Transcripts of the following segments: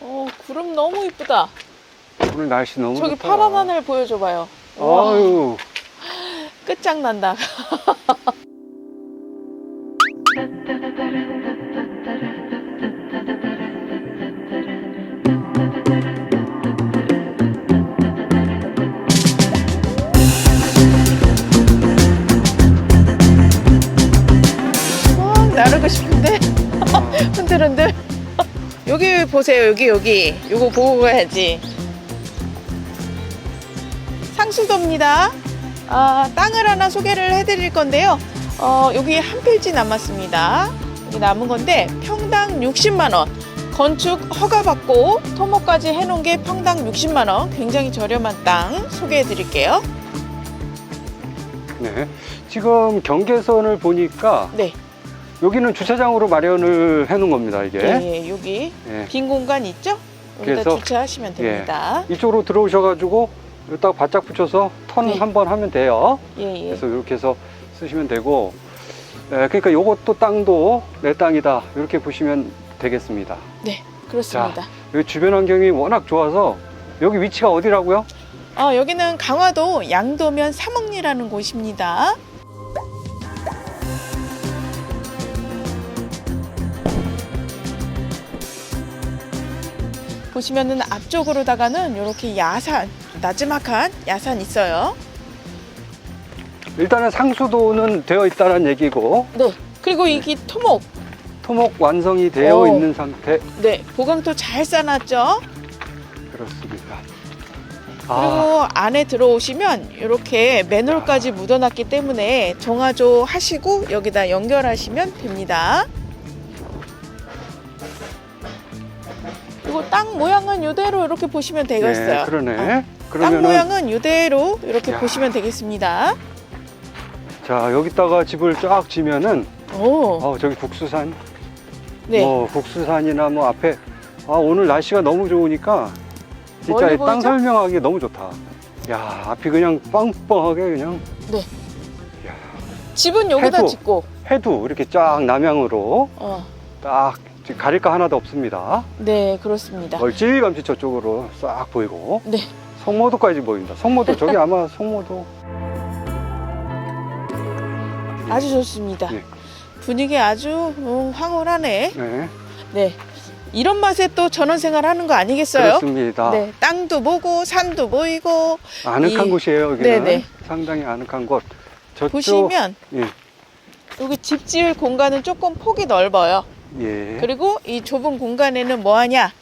어, 구름 너무 이쁘다. 오늘 날씨 너무 저기 좋다. 파란 하늘 보여줘봐요. 아유, 끝장난다. 막 나르고 싶은데 흔들흔들. 여기 보세요. 여기 여기. 요거 보고 가야지. 상수도입니다. 아, 땅을 하나 소개를 해드릴 건데요. 어, 여기 한 필지 남았습니다. 여기 남은 건데 평당 60만 원. 건축 허가 받고 토목까지 해놓은 게 평당 60만 원. 굉장히 저렴한 땅 소개해드릴게요. 네. 지금 경계선을 보니까 네, 여기는 주차장으로 마련을 해놓은 겁니다, 이게. 예, 여기 예. 빈 공간 있죠? 여기다 그래서- 주차하시면 됩니다. 이쪽으로 들어오셔가지고 여기다가 바짝 붙여서 턴 네. 한번 하면 돼요. 예, 예. 그래서 이렇게 해서 쓰시면 되고, 예, 그러니까 요것도 땅도 내 땅이다 이렇게 보시면 되겠습니다. 네, 그렇습니다. 여기 주변 환경이 워낙 좋아서 여기 위치가 어디라고요? 어, 여기는 강화도 양도면 삼흥리라는 곳입니다. 보시면은 앞쪽으로다가는 이렇게 야산, 나지막한 야산 있어요. 일단은 상수도는 되어 있다는 얘기고 네. 그리고 이게 토목, 토목 완성이 되어 오. 있는 상태 네, 보강토 잘 싸놨죠. 그렇습니다. 그리고 아, 안에 들어오시면 이렇게 맨홀까지 묻어놨기 때문에 정화조 하시고 여기다 연결하시면 됩니다. 그리고 땅 모양은 이대로 이렇게 보시면 되겠어요. 네, 그러네. 어, 땅 그러면은 모양은 이대로 이렇게 야. 보시면 되겠습니다. 자 여기다가 집을 쫙 지면은 오, 어, 저기 국수산 네. 뭐 국수산이나 뭐 앞에 아 오늘 날씨가 너무 좋으니까 진짜 멀리 이 땅 보이죠? 설명하기 너무 좋다. 야 앞이 그냥 빵빵하게 그냥 네. 야, 집은 여기다 해도. 짓고, 해도 이렇게 쫙 남향으로 어, 딱 지금 가릴 거 하나도 없습니다. 네, 그렇습니다. 멀찌감치 저쪽으로 싹 보이고 네. 성모도까지 보인다. 성모도 저기 아마 성모도 아주 좋습니다. 네. 분위기 아주 어, 황홀하네. 네 네. 이런 맛에 또 전원 생활 하는 거 아니겠어요? 그렇습니다. 네, 땅도 보고 산도 보이고 아늑한 이- 곳이에요 여기는 네네. 상당히 아늑한 곳. 저쪽 보시면 예. 여기 집 지을 공간은 조금 폭이 넓어요. 예. 그리고 이 좁은 공간에는 뭐 하냐?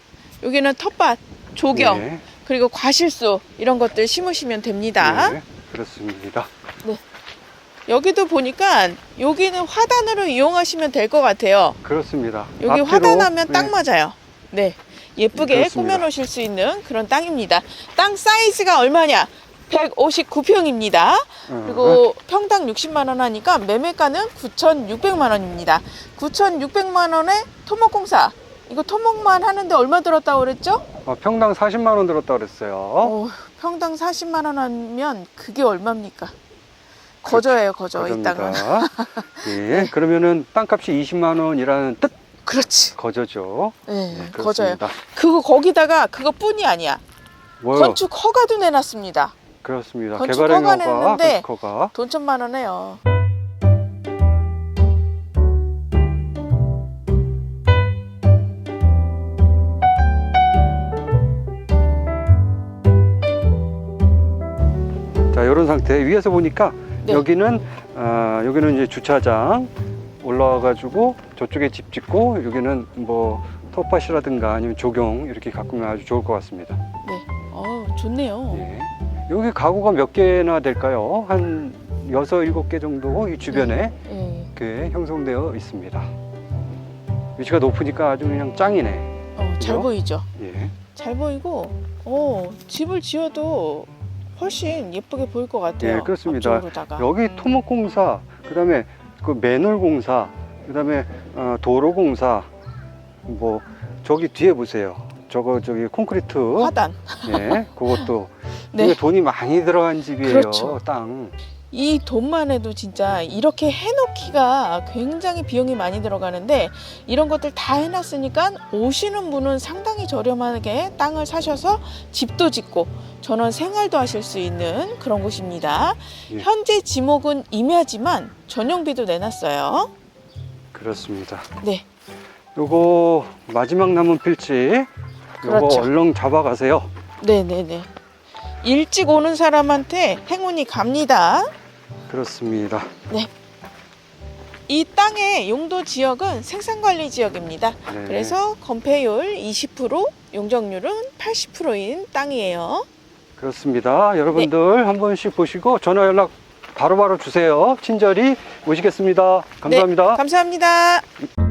여기는 텃밭, 조경, 예. 그리고 과실수 이런 것들 심으시면 됩니다. 네, 그렇습니다. 여기도 보니까 여기는 화단으로 이용하시면 될 것 같아요. 그렇습니다. 여기 앞뒤로, 화단하면 딱 예. 맞아요. 네. 예쁘게 그렇습니다. 꾸며 놓으실 수 있는 그런 땅입니다. 땅 사이즈가 얼마냐? 159평입니다. 어, 그리고 평당 60만 원 하니까 매매가는 9,600만 원입니다. 9,600만 원에 토목공사. 이거 토목만 하는데 얼마 들었다고 그랬죠? 어, 평당 40만 원 들었다 그랬어요. 어, 평당 40만 원 하면 그게 얼마입니까? 거저예요, 거저 이 땅은. 예, 그러면은 땅값이 20만 원이라는 뜻 그렇지. 거저죠. 네, 예, 거저예요. 그렇습니다. 그거 거기다가 그거뿐이 아니야. 뭐요? 건축 허가도 내놨습니다. 그렇습니다. 건축 개발행 허가는 허가, 했는데 건축 허가. 돈 천만 원 해요. 자, 이런 상태. 위에서 보니까 네. 여기는 아, 여기는 이제 주차장 올라와 가지고 저쪽에 집 짓고 여기는 뭐 텃밭이라든가 아니면 조경 이렇게 가꾸면 아주 좋을 것 같습니다. 네. 어, 좋네요. 예. 여기 가구가 몇 개나 될까요? 한 여섯 일곱 개 정도 이 주변에 예. 이렇게 형성되어 있습니다. 위치가 높으니까 아주 그냥 짱이네. 어, 잘 그죠? 보이죠? 예. 잘 보이고, 어, 집을 지어도 훨씬 예쁘게 보일 것 같아요. 예, 그렇습니다. 앞쪽으로다가. 여기 토목공사, 그다음에 그 맨홀공사, 그다음에 어, 도로공사, 뭐 저기 뒤에 보세요. 저거 저기 콘크리트, 화단. 예, 그것도 네. 이게 돈이 많이 들어간 집이에요. 그렇죠. 땅. 이 돈만 해도 진짜 이렇게 해놓기가 굉장히 비용이 많이 들어가는데 이런 것들 다 해놨으니까 오시는 분은 상당히 저렴하게 땅을 사셔서 집도 짓고 전원 생활도 하실 수 있는 그런 곳입니다. 예. 현재 지목은 임야지만 전용비도 내놨어요. 그렇습니다. 네. 요거 마지막 남은 필지 요거 그렇죠. 얼렁 잡아가세요. 네네네. 일찍 오는 사람한테 행운이 갑니다. 그렇습니다. 이 땅의 용도 지역은 생산관리 지역입니다. 네. 그래서 건폐율 20%, 용적률은 80%인 땅이에요. 그렇습니다. 여러분들 한 번씩 보시고 전화 연락 바로바로 주세요. 친절히 모시겠습니다. 감사합니다. 감사합니다.